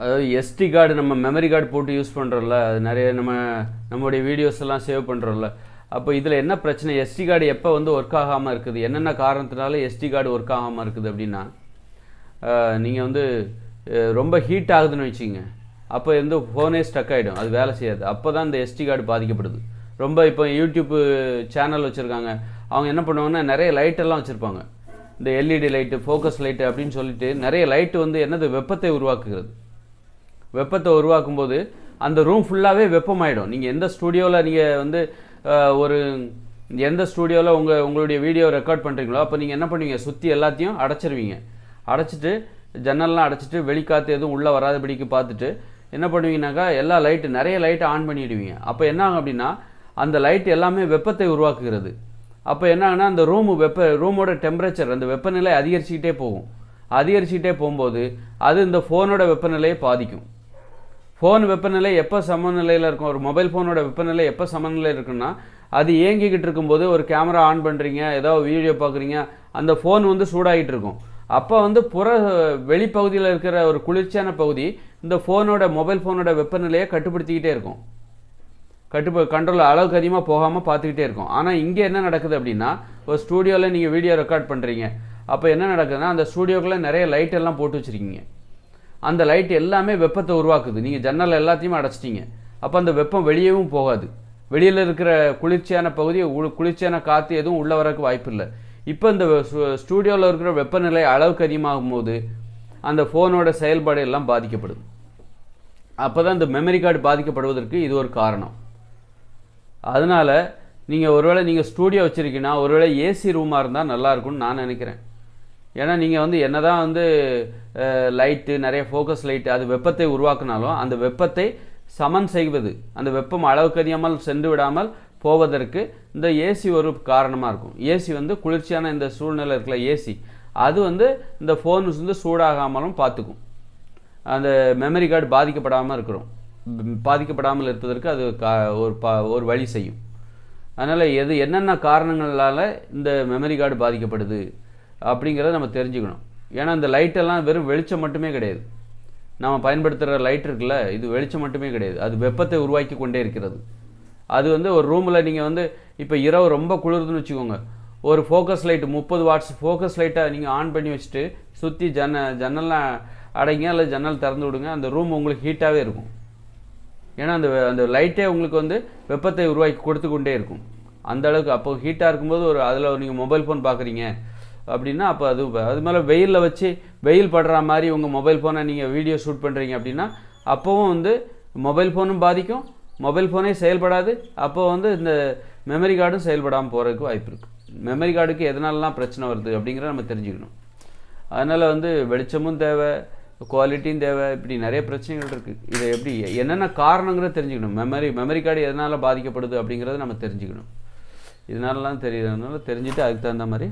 அதாவது SD card நம்ம memory card போட்டு யூஸ் பண்ணுறோம்ல அது நிறைய நம்ம நம்மளுடைய வீடியோஸ் எல்லாம் சேவ் பண்ணுறோம்ல அப்போ இதில் என்ன பிரச்சனை? எஸ்டி கார்டு எப்போ வந்து ஒர்க் ஆகாமல் இருக்குது? என்னென்ன காரணத்தினால எஸ்டி கார்டு ஒர்க் ஆகாமல் இருக்குது அப்படின்னா நீங்கள் வந்து ரொம்ப ஹீட் ஆகுதுன்னு வச்சுங்க அப்போ வந்து ஃபோனே ஸ்டக் ஆகிடும் அது வேலை செய்யாது. அப்போ தான் இந்த எஸ்டி கார்டு பாதிக்கப்படுது. ரொம்ப இப்போ யூடியூப்பு சேனல் வச்சுருக்காங்க. அவங்க என்ன பண்ணுவாங்கன்னா நிறைய லைட்டெல்லாம் வச்சுருப்பாங்க. இந்த எல்இடி லைட்டு ஃபோக்கஸ் லைட்டு அப்படின்னு சொல்லிட்டு நிறைய லைட்டு வந்து என்னது? வெப்பத்தை உருவாக்குகிறது. வெப்பத்தை உருவாக்கும் போது அந்த ரூம் ஃபுல்லாகவே வெப்பமாயிடும். நீங்கள் எந்த ஸ்டூடியோவில் நீங்கள் வந்து ஒரு எந்த ஸ்டூடியோவில் உங்கள் உங்களுடைய வீடியோ ரெக்கார்ட் பண்ணுறீங்களோ அப்போ நீங்கள் என்ன பண்ணுவீங்க? சுற்றி எல்லாத்தையும் அடைச்சிருவீங்க. அடைச்சிட்டு ஜன்னல்லாம் அடைச்சிட்டு வெளிக்காற்று எதுவும் உள்ளே வராதபடிக்கு பார்த்துட்டு என்ன பண்ணுவீங்கனாக்கா எல்லா லைட்டு நிறைய லைட்டை ஆன் பண்ணிவிடுவீங்க அப்போ என்ன ஆகும் அப்படின்னா அந்த லைட் எல்லாமே வெப்பத்தை உருவாக்குகிறது. அப்போ என்ன ஆகுனா அந்த ரூமு வெப்ப ரூமோட டெம்பரேச்சர் அந்த வெப்பநிலை அதிகரிச்சுக்கிட்டே போகும். அதிகரிச்சுக்கிட்டே போகும்போது அது இந்த ஃபோனோட வெப்பநிலையை பாதிக்கும். ஃபோன் வெப்பநிலை எப்போ சமநிலையில் இருக்கும்? ஒரு மொபைல் ஃபோனோட வெப்பநிலை எப்போ சமநிலை இருக்குன்னா அது இயங்கிக்கிட்டு இருக்கும்போது ஒரு கேமரா ஆன் பண்ணுறீங்க ஏதோ வீடியோ பார்க்குறீங்க அந்த ஃபோன் வந்து சூடாகிட்டு இருக்கும். அப்போ வந்து புற வெளிப்பகுதியில் இருக்கிற ஒரு குளிர்ச்சியான பகுதி இந்த ஃபோனோட மொபைல் ஃபோனோட வெப்பநிலையை கட்டுப்படுத்திக்கிட்டே இருக்கும். கட்டுப்ப கண்ட்ரோல் அளவுக்கு அதிகமாக போகாமல் பார்த்துக்கிட்டே இருக்கும். ஆனால் இங்கே என்ன நடக்குது அப்படின்னா ஒரு ஸ்டூடியோவில் நீங்கள் வீடியோ ரெக்கார்ட் பண்ணுறீங்க அப்போ என்ன நடக்குதுன்னா அந்த ஸ்டூடியோக்குள்ளே நிறைய லைட் எல்லாம் போட்டு வச்சுருக்கீங்க. அந்த லைட் எல்லாமே வெப்பத்தை உருவாக்குது. நீங்கள் ஜன்னல் எல்லாத்தையுமே அடைச்சிட்டிங்க. அப்போ அந்த வெப்பம் வெளியேவும் போகாது. வெளியில் இருக்கிற குளிர்ச்சியான பகுதியை உ குளிர்ச்சியான காற்று எதுவும் உள்ளே வரக்கு வாய்ப்பு இல்லை இப்போ இந்த ஸ்டூடியோவில் இருக்கிற வெப்பநிலை அளவுக்கு அதிகமாகும் போது அந்த ஃபோனோட செயல்பாடு எல்லாம் பாதிக்கப்படுது. அப்போ தான் இந்த மெமரி கார்டு பாதிக்கப்படுவதற்கு இது ஒரு காரணம். அதனால் நீங்கள் ஒருவேளை நீங்கள் ஸ்டூடியோ வச்சுருக்கீங்கன்னா ஒருவேளை ஏசி ரூமாக இருந்தால் நல்லாயிருக்கும்னு நான் நினைக்கிறேன். ஏன்னா நீங்கள் வந்து என்னதான் வந்து லைட்டு நிறைய ஃபோக்கஸ் லைட்டு அது வெப்பத்தை உருவாக்குனாலும் அந்த வெப்பத்தை சமன் செய்வது அந்த வெப்பம் அளவுக்கு அதிகமாக சென்று விடாமல் போவதற்கு இந்த ஏசி ஒரு காரணமாக இருக்கும். ஏசி வந்து குளிர்ச்சியான இந்த சூழ்நிலை இருக்கிற ஏசி அது வந்து இந்த ஃபோன்ஸ் வந்து சூடாகாமலும் பார்த்துக்கும். அந்த மெமரி கார்டு பாதிக்கப்படாமல் இருக்கிறோம். பாதிக்கப்படாமல் இருப்பதற்கு அது கா ஒரு பா ஒரு வழி செய்யும். அதனால் எது என்னென்ன காரணங்களால் இந்த மெமரி கார்டு பாதிக்கப்படுது? அப்படிங்கிறத நம்ம தெரிஞ்சுக்கணும். ஏன்னா இந்த லைட்டெல்லாம் வெறும் வெளிச்சம் மட்டுமே கிடையாது. நம்ம பயன்படுத்துகிற லைட் இருக்குல்ல இது வெளிச்சம் மட்டுமே கிடையாது. அது வெப்பத்தை உருவாக்கி கொண்டே இருக்கிறது. அது வந்து ஒரு ரூமில் நீங்கள் வந்து இப்போ இரவு ரொம்ப குளிருதுன்னு வச்சுக்கோங்க. ஒரு ஃபோக்கஸ் லைட்டு முப்பது வாட்ஸ் ஃபோக்கஸ் லைட்டை நீங்கள் ஆன் பண்ணி வச்சுட்டு சுற்றி ஜன்ன ஜன்னல்லாம் அடைங்க இல்லை ஜன்னல் திறந்து விடுங்க அந்த ரூம் உங்களுக்கு ஹீட்டாகவே இருக்கும். ஏன்னா அந்த அந்த லைட்டே உங்களுக்கு வந்து வெப்பத்தை உருவாக்கி கொடுத்து கொண்டே இருக்கும். அந்த அளவுக்கு அப்போ ஹீட்டாக இருக்கும்போது ஒரு அதில் நீங்கள் மொபைல் ஃபோன் பார்க்குறீங்க அப்படின்னா அப்போ அது அது மேலே வெயிலில் வச்சு வெயில் படுற மாதிரி உங்கள் மொபைல் ஃபோனை நீங்கள் வீடியோ ஷூட் பண்ணுறீங்க அப்படின்னா அப்போவும் வந்து மொபைல் ஃபோனும் பாதிக்கும் மொபைல் ஃபோனே செயல்படாது அப்போது வந்து இந்த மெமரி கார்டும் செயல்படாமல் போகிறதுக்கு வாய்ப்பு இருக்குது மெமரி கார்டுக்கு எதனாலலாம் பிரச்சனை வருது அப்படிங்கிறத நம்ம தெரிஞ்சுக்கணும். அதனால் வந்து வெளிச்சமும் தேவை குவாலிட்டியும் தேவை இப்படி நிறைய பிரச்சனைகள் இருக்குது இதை எப்படி என்னென்ன காரணங்கிறத தெரிஞ்சுக்கணும். மெமரி மெமரி கார்டு எதனால் பாதிக்கப்படுது அப்படிங்கிறத நம்ம தெரிஞ்சுக்கணும். இதனாலலாம் தெரியறதுனால தெரிஞ்சுட்டு அதுக்கு தகுந்த மாதிரி